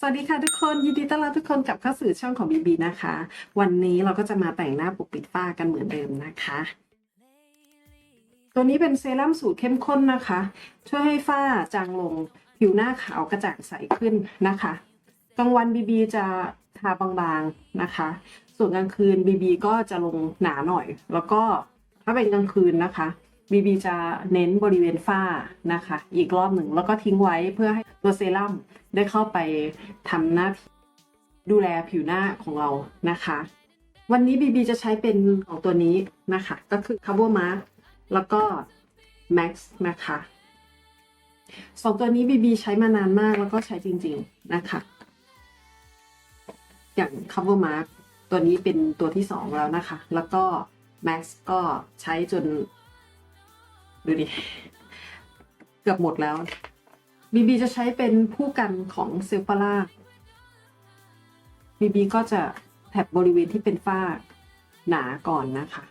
สวัสดีค่ะทุกคนยินดีต้อนรับทุกคนกลับเข้าสู่ช่องของบีบีนะคะ วันนี้เราก็จะมาแต่งหน้าปกปิดฝ้ากันเหมือนเดิมนะคะ ตัวนี้เป็นเซรั่มสูตรเข้มข้นนะคะ ช่วยให้ฝ้าจางลงผิวหน้าขาวกระจ่างใสขึ้นนะคะกลางวันบีบีจะทาบางๆนะคะ ส่วนกลางคืนบีบีก็จะลงหนาหน่อย แล้วก็ถ้าเป็นกลางคืนนะคะบีบีจะเน้นบริเวณฝ้านะคะ อีกรอบหนึ่งแล้วก็ทิ้งไว้เพื่อให้ ตัวเซรั่มได้เข้าไปทำหน้าดูแลผิวหน้าของเรานะคะ วันนี้บีบีจะใช้เป็นของตัวนี้นะคะ ก็คือ Cover Mark แล้วก็ Max นะคะสองตัวนี้บีบีใช้มานานมากแล้วก็ใช้จริง ๆนะคะ อย่าง Cover Mark ตัวนี้เป็นตัวที่สองแล้วนะคะ แล้วก็ Max ก็ใช้จน ดูดิ เกือบหมดแล้ว บีบีจะใช้เป็นผู้กันของเซลฟาร่าบีบีก็จะแถบบริเวณที่เป็นฝ้าหนาก่อนนะคะ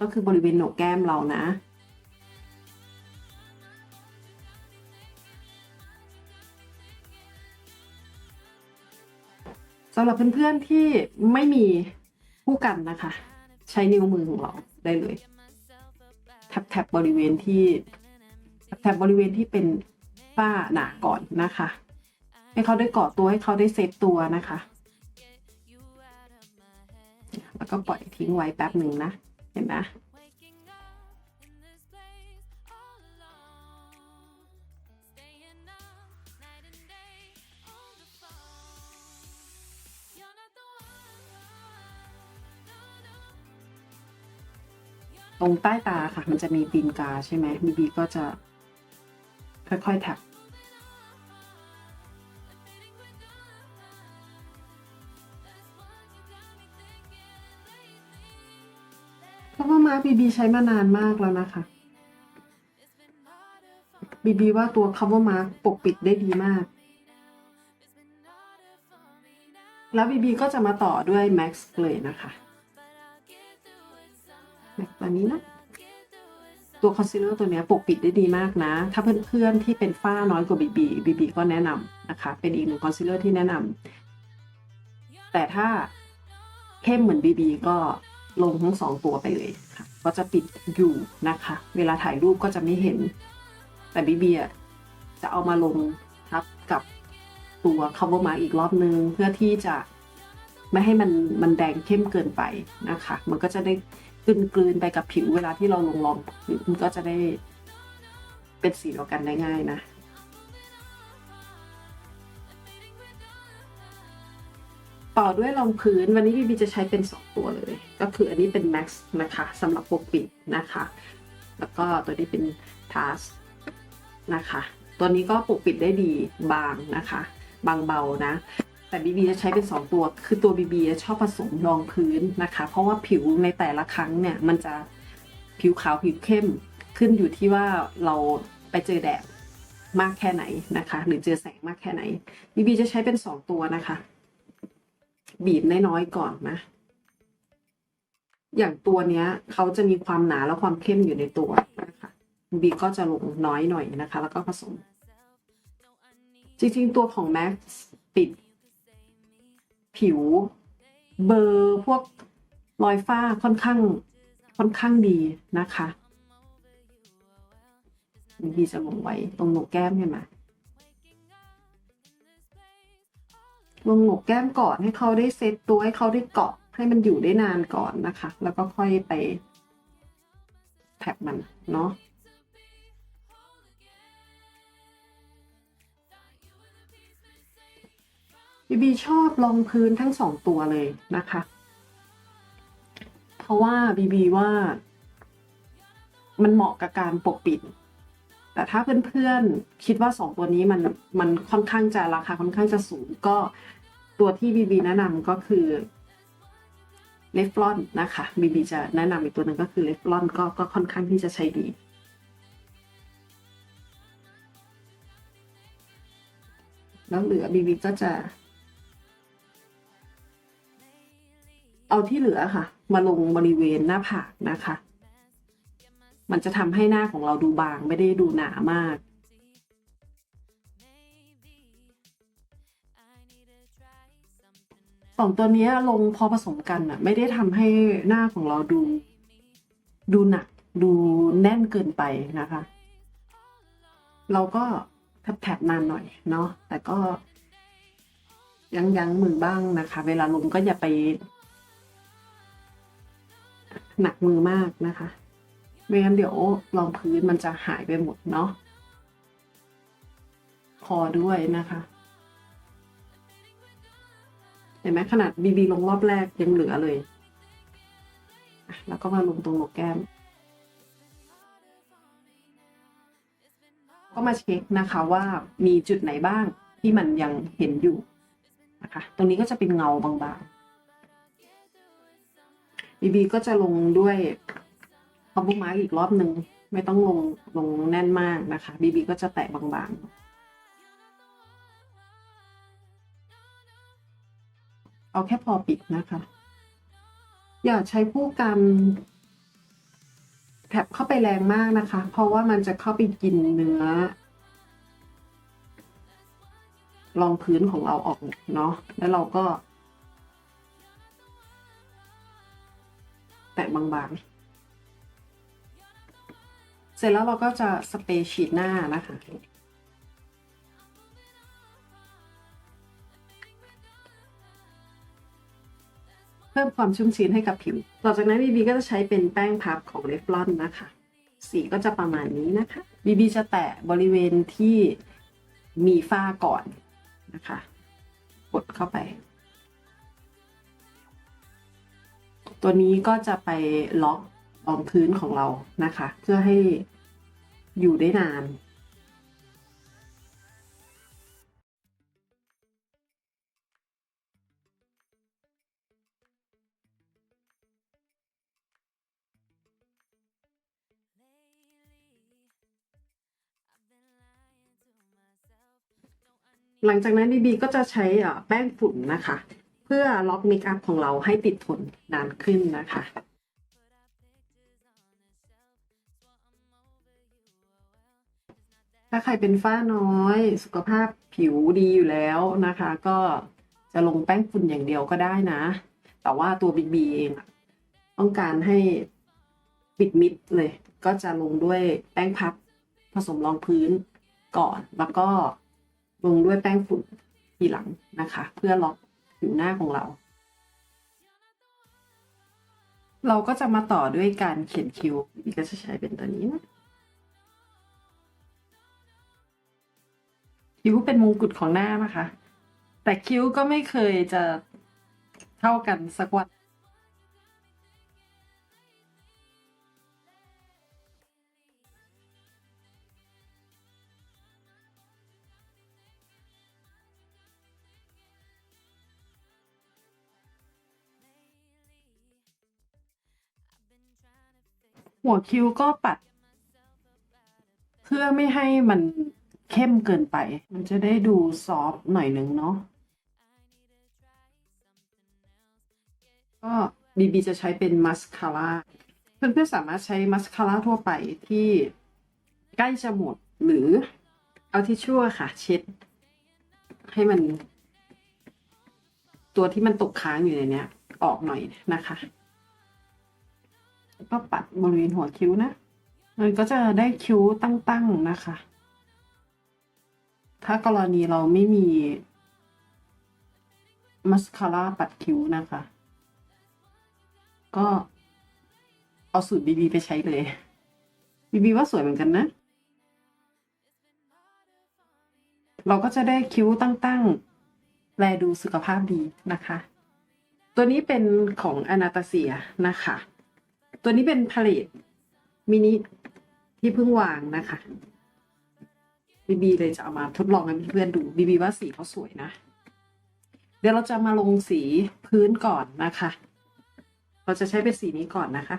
ก็คือบริเวณโหนกแก้มเรานะ สำหรับเพื่อนๆที่ไม่มีผู้กันนะคะ ใช้นิ้วมือของเราได้เลยแท็บแท็บบริเวณที่แท็บบริเวณที่เป็น ฝ้าหนาก่อนนะคะ ให้เขาได้เกาะตัวให้เขาได้เซฟตัวนะคะ แล้วก็ปล่อยทิ้งไว้แป๊บหนึ่งนะ เห็นไหมตรงใต้ตาค่ะ มันจะมีตีนกาใช่ไหมบีบีก็จะค่อยๆแท็บ มาบีบีใช้มานานมากแล้วนะคะบีบีว่าตัว cover mark ปกปิดได้ดีมาก แล้วบีบีก็จะมาต่อด้วย max เลยนะคะ max ตัวนี้นะ ตัวคอนซีลเลอร์ตัวนี้ปกปิดได้ดีมากนะ ถ้าเพื่อนๆที่เป็นฝ้าน้อยกว่าบีบีบีบีก็แนะนำนะคะ เป็นอีกหนึ่งคอนซีลเลอร์ที่แนะนำแต่ถ้าเข้มเหมือนบีบีก็ลงทั้งสองตัวไปเลย ค่ะ ก็จะปิดอยู่นะคะ เวลาถ่ายรูปก็จะไม่เห็น แต่บีบีอะจะเอามาลงทับกับตัว cover mark อีกรอบนึง เพื่อที่จะไม่ให้มันมันแดงเข้มเกินไปนะคะ มันก็จะได้กลืนกลืนไปกับผิวเวลาที่เราลงรองผิวมันก็จะได้เป็นสีเดียวกันได้ง่ายนะ ต่อด้วยรองพื้นวันนี้บีบีจะใช้เป็น 2 ตัวเลย ก็คืออันนี้เป็น Max นะคะสำหรับปกปิดนะคะ แล้วก็ตัวนี้เป็น Task นะคะ ตัวนี้ก็ปกปิดได้ดีบางนะคะ บางเบานะ แต่บีบีจะใช้เป็น 2 ตัว คือตัวบีบีชอบผสมรองพื้นนะคะ เพราะว่าผิวในแต่ละครั้งเนี่ย มันจะผิวขาวผิวเข้มขึ้นอยู่ที่ว่าเราไปเจอแดดมากแค่ไหนนะคะ หรือเจอแสงมากแค่ไหนบีบีจะใช้เป็น 2 ตัวนะคะ บีบน้อยๆก่อนนะ อย่างตัวเนี้ยเขาจะมีความหนาและความเข้มอยู่ในตัวนะคะบีก็จะลงน้อยหน่อยนะคะ แล้วก็ผสม จริงๆตัวของ Max ปิด ผิวเบอร์พวกรอยฝ้าค่อนข้างค่อนข้างดีนะคะบีจะลงไว้ตรงหนกแก้มใช่ไหม ลงโหนกแก้มก่อนให้เขาได้เซตตัวให้เขาได้เกาะให้มันอยู่ได้นานก่อนนะคะ แล้วก็ค่อยไปแท็บมันเนาะบีบีชอบรองพื้นทั้งสองตัวเลยนะคะ เพราะว่าบีบีว่า มันเหมาะกับการปกปิด แต่ถ้าเพื่อนๆคิดว่าสองตัวนี้มันมันค่อนข้างจะราคาค่อนข้างจะสูงก็ตัวที่บีบีแนะนำก็คือเลฟลอนนะคะบีบีจะแนะนำอีกตัวหนึ่งก็คือเลฟลอนก็ก็ค่อนข้างที่จะใช้ดีแล้วเหลือบีบีก็จะ เอาที่เหลือค่ะ มาลงบริเวณหน้าผากนะคะ มันจะทำให้หน้าของเราดูบางไม่ได้ดูหนามาก สองตัวนี้ลงพอผสมกันอะไม่ได้ทำให้หน้าของเราดู ดูหนัก ดูแน่นเกินไปนะคะ เราก็แถบๆนานหน่อยเนาะแต่ก็ยั้งยั้งมือบ้างนะคะ เวลาลงก็อย่าไป หนักมือมากนะคะ ไม่งั้นเดี๋ยวรองพื้นมันจะหายไปหมดเนาะคอด้วยนะคะ เห็นไหมขนาดบีบีลงรอบแรกยังเหลือเลย แล้วก็มาลงตรงโหนกแก้ม ก็มาเช็คนะคะว่ามีจุดไหนบ้างที่มันยังเห็นอยู่นะคะ ตรงนี้ก็จะเป็นเงาบางๆบีบีก็จะลงด้วย คอมบูมาร์กอีกรอบหนึ่งไม่ต้องลงลงแน่นมากนะคะบีบีก็จะแตะบางๆ เอาแค่พอปิดนะคะ อย่าใช้ผู้กันแถบเข้าไปแรงมากนะคะ เพราะว่ามันจะเข้าไปกินเนื้อรองพื้นของเราออกเนาะแล้วเราก็ แตะบางๆ เสร็จแล้วเราก็จะสเปรย์ฉีดหน้านะคะเพิ่มความชุ่มชื้นให้กับผิว ต่อจากนั้นบีบีก็จะใช้เป็นแป้งพับของเลฟลอนนะคะ สีก็จะประมาณนี้นะคะบีบีจะแตะบริเวณที่มีฝ้าก่อนนะคะ กดเข้าไป ตัวนี้ก็จะไปล็อก รองพื้นของเรานะคะ เพื่อให้อยู่ได้นานหลังจากนั้นบีบีก็จะใช้อะแป้งฝุ่นนะคะ เพื่อล็อกเมคอัพของเราให้ติดทนนานขึ้นนะคะ ถ้าใครเป็นฝ้าน้อยสุขภาพผิวดีอยู่แล้วนะคะ ก็จะลงแป้งฝุ่นอย่างเดียวก็ได้นะ แต่ว่าตัวบีบีเองอะต้องการให้ปิดมิดเลย ก็จะลงด้วยแป้งพับผสมรองพื้นก่อน แล้วก็ลงด้วยแป้งฝุ่นทีหลังนะคะ เพื่อล็อกผิวหน้าของเรา เราก็จะมาต่อด้วยการเขียนคิ้วบีก็จะใช้เป็นตัวนี้นะ คิ้วเป็นมงกุฎของหน้านะคะ แต่คิ้วก็ไม่เคยจะเท่ากันสักวันหัวคิ้วก็ปัด เพื่อไม่ให้มัน เข้มเกินไป มันจะได้ดูซอฟต์หน่อยหนึ่งเนาะก็บีบีจะใช้เป็นมัสคาร่าเพื่อนๆสามารถใช้มัสคาร่าทั่วไปที่ใกล้จะหมดหรือเอาทิชชู่ค่ะ เช็ด ให้มัน ตัวที่มันตกค้างอยู่ในเนี้ย ออกหน่อยนะคะก็ปัดบริเวณหัวคิ้วนะ มันก็จะได้คิ้วตั้งๆนะคะ ถ้ากรณีเราไม่มีมัสคาร่าปัดคิ้วนะคะ ก็เอาสูตรบีบีไปใช้เลยบีบีว่าสวยเหมือนกันนะ เราก็จะได้คิ้วตั้งๆ แลดูสุขภาพดีนะคะ ตัวนี้เป็นของอนาตาเซียนะคะ ตัวนี้เป็นพาเลตมินิที่เพิ่งวางนะคะ บีบีเลยจะเอามาทดลองให้เพื่อนๆดูบีบีว่าสีเขาสวยนะ เดี๋ยวเราจะมาลงสีพื้นก่อนนะคะ เราจะใช้เป็นสีนี้ก่อนนะคะ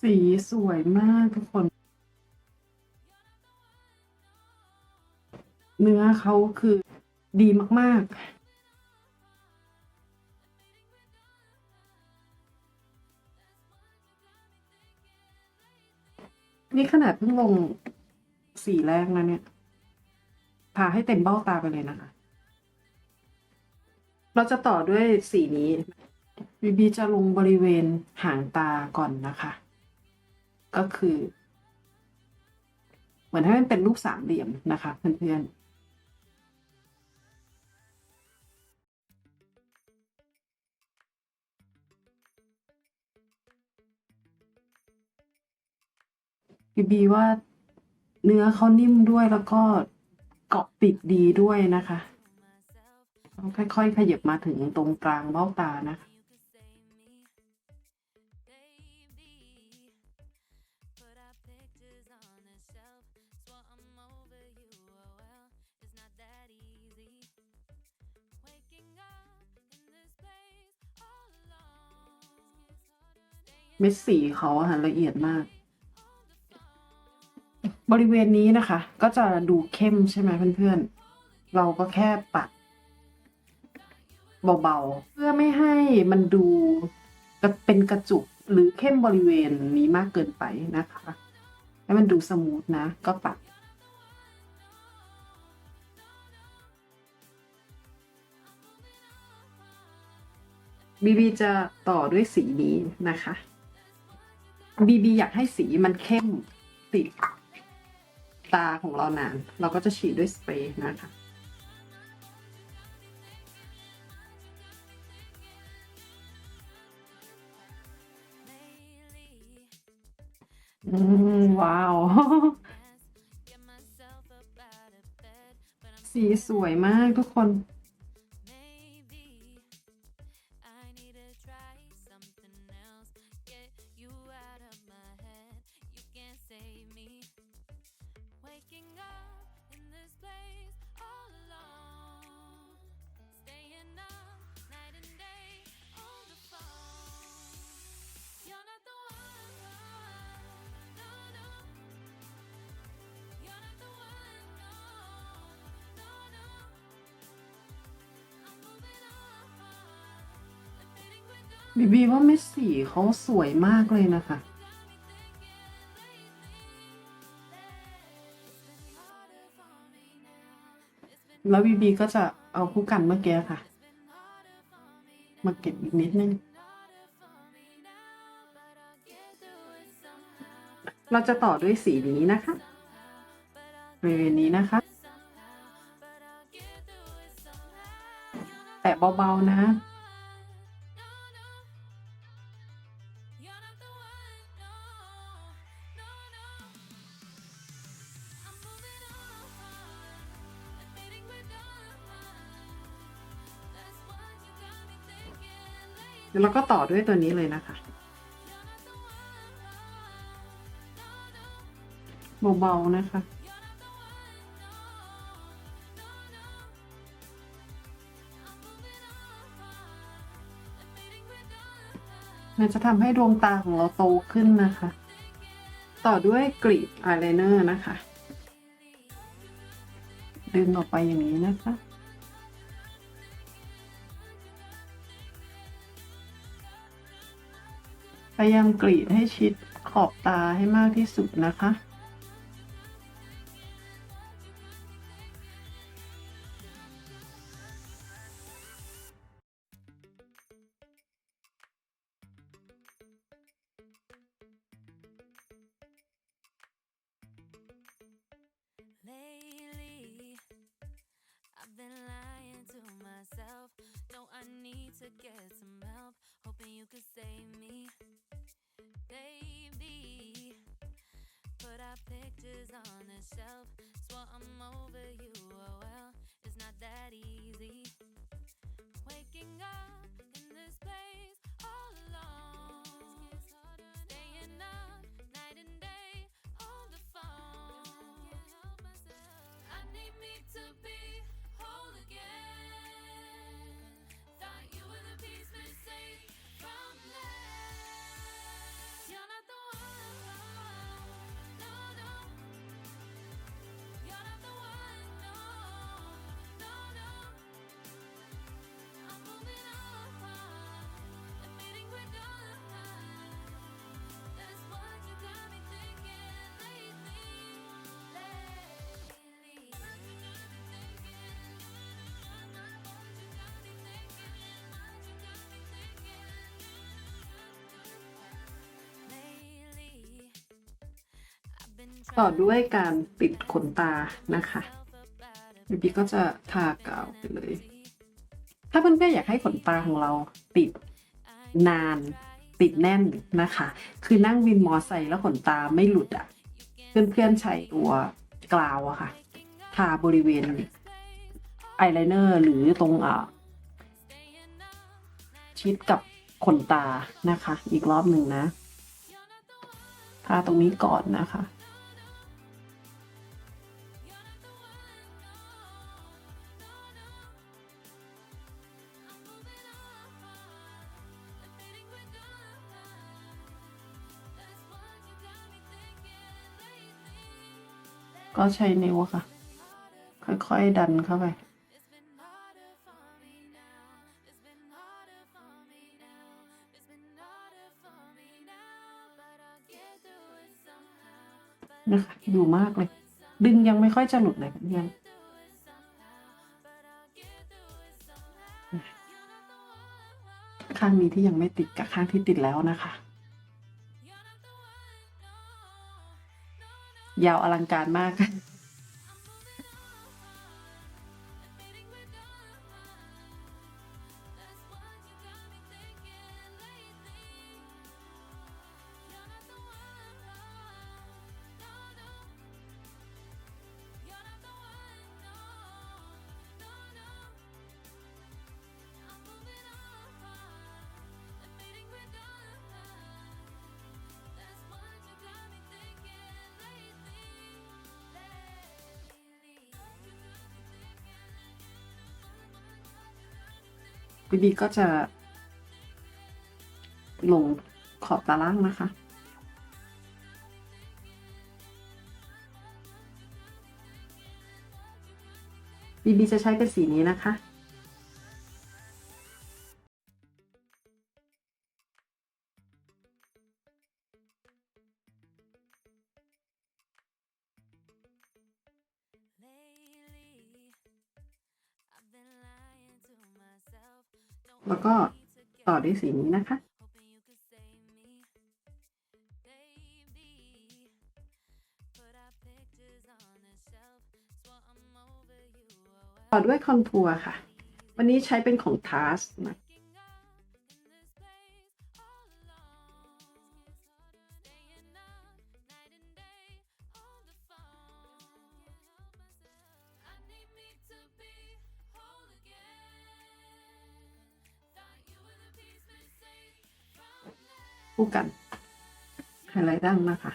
สีสวยมากทุกคน เนื้อเขาคือดีมาก ๆนี่ขนาดเพิ่งลงสีแรกนะเนี่ยทาให้เต็มเบ้าตาไปเลยนะคะ เราจะต่อด้วยสีนี้บีบีจะลงบริเวณหางตาก่อนนะคะ ก็คือ เหมือนให้มันเป็นรูปสามเหลี่ยมนะคะเพื่อนๆ บีบีว่าเนื้อเขานิ่มด้วยแล้วก็เกาะติดดีด้วยนะคะค่อยๆขยับมาถึงตรงกลางเบ้าตานะคะเม็ดสีเขาอะค่ะละเอียดมาก บริเวณนี้นะคะ ก็จะดูเข้มใช่ไหมเพื่อนๆ เราก็แค่ปัดเบาๆ เพื่อไม่ให้มันดูเป็นกระจุกหรือเข้มบริเวณนี้มากเกินไปนะคะ ให้มันดูสมูทนะ ก็ปัดบีบีจะต่อด้วยสีนี้นะคะบีบีอยากให้สีมันเข้มติด ตาของเรานานเราก็จะฉีดด้วยสเปรย์นะคะอืมว้าว สีสวยมากทุกคน บีบีว่าเม็ดสีเขาสวยมากเลยนะคะ แล้วบีบีก็จะเอาผู้กันเมื่อกี้ค่ะ มาเก็บอีกนิดนึง เราจะต่อด้วยสีนี้นะคะบริเวณนี้นะคะ แตะเบาๆนะ แล้วก็ต่อด้วยตัวนี้เลยนะคะ เบาๆนะคะมันจะทำให้ดวงตาของเราโตขึ้นนะคะ ต่อด้วยกรีดอายไลเนอร์นะคะ ดึงออกไปอย่างนี้นะคะ พยายามกรีดให้ชิดขอบตาให้มากที่สุดนะคะ ต่อด้วยการติดขนตานะคะบีบีก็จะทากาวไปเลย ถ้าเพื่อนๆอยากให้ขนตาของเราติดนานติดแน่นนะคะ คือนั่งวินมอไซค์แล้วขนตาไม่หลุดอะ่ะ เพื่อนๆใช้ตัวกลาวอะค่ะ ทาบริเวณไอไลเนอร์หรือตรงอะชิดกับขนตานะคะ อีกรอบหนึ่งนะ ทาตรงนี้ก่อนนะคะ ก็ใช้นิ้วค่ะ ค่อยๆดันเข้าไป นะคะอยู่มากเลย ดึงยังไม่ค่อยจะหลุดเลยเพื่อนข้างนี้ที่ยังไม่ติดกับข้างที่ติดแล้วนะคะ ยาวอลังการมาก บีบีก็จะ ลงขอบตาล่างนะคะ บีบีจะใช้เป็นสีนี้นะคะ ก็ต่อด้วยสีนี้นะคะ ต่อด้วยคอนทัวร์ค่ะ วันนี้ใช้เป็นของทาสนะ คู่กันไฮไลท์ดั้งนะคะ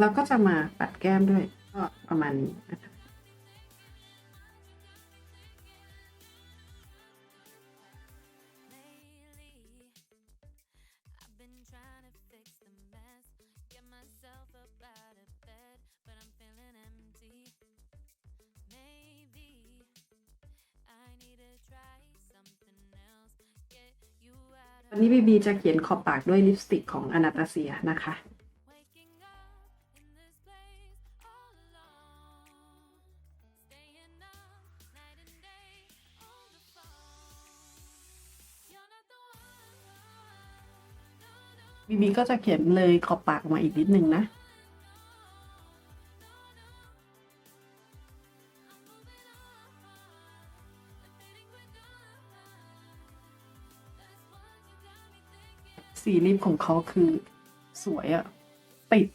เราก็จะมาปัดแก้มด้วยก็ประมาณนี้นะคะ วันนี้บีบีจะเขียนขอบปากด้วยลิปสติกของอนาตาเซียนะคะ บีบีก็จะเขียนเลยขอบปากมาอีกนิดนึงนะ สีลิปของเขาคือสวยอะติด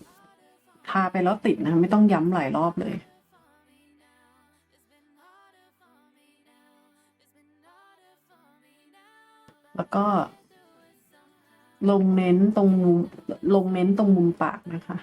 ทาไปแล้วติดนะ ไม่ต้องย้ำหลายรอบเลย แล้วก็ลงเน้นตรงมุมลงเน้นตรงมุมปากนะคะ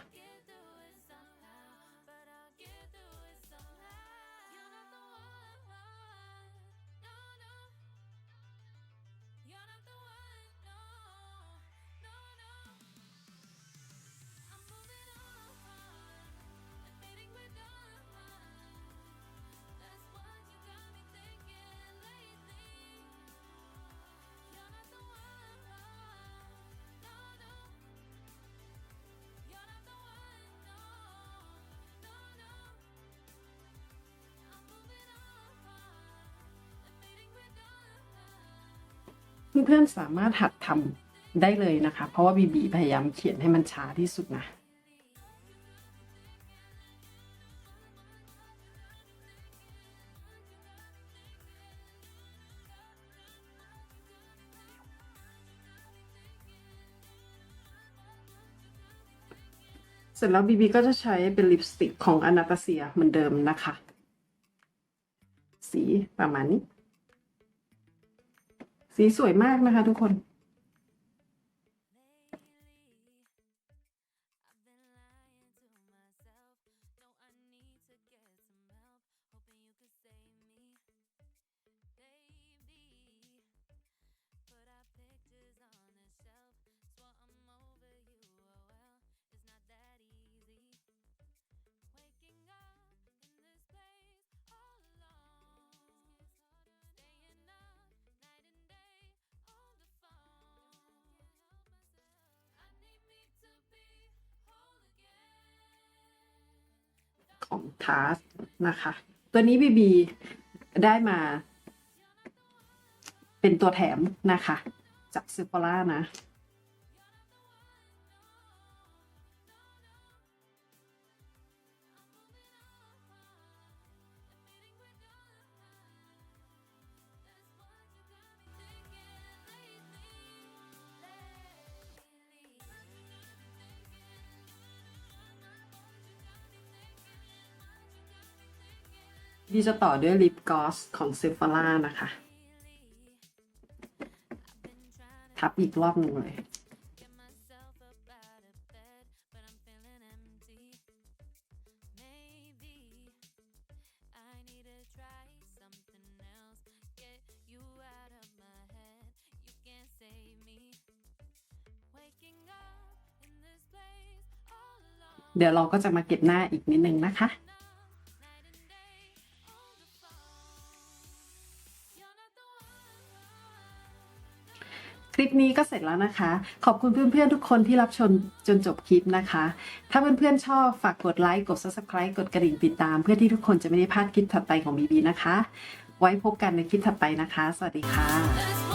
เพื่อนๆสามารถหัดทำได้เลยนะคะ เพราะว่าบีบีพยายามเขียนให้มันช้าที่สุดนะเสร็จแล้วบีบีก็จะใช้เป็นลิปสติกของอนาตาเซียเหมือนเดิมนะคะ สีประมาณนี้ สีสวยมากนะคะทุกคน ของทาสนะคะ ตัวนี้บีบีได้มา เป็นตัวแถมนะคะ จากซิฟ h ล่านะ พี่จะต่อด้วยลิปกอสของเซฟาร่านะคะ ทับอีกรอบหนึ่งเลยเดี๋ยวเราก็จะมาเก็บหน้าอีกนิดนึงนะคะ ก็เสร็จแล้วนะคะ ขอบคุณเพื่อนๆทุกคนที่รับชมจนจบคลิปนะคะ ถ้าเพื่อนๆชอบฝากกดไลค์กด subscribe กดกระดิ่งติดตาม เพื่อที่ทุกคนจะไม่ได้พลาดคลิปถัดไปของบีบีนะคะ ไว้พบกันในคลิปถัดไปนะคะ สวัสดีค่ะ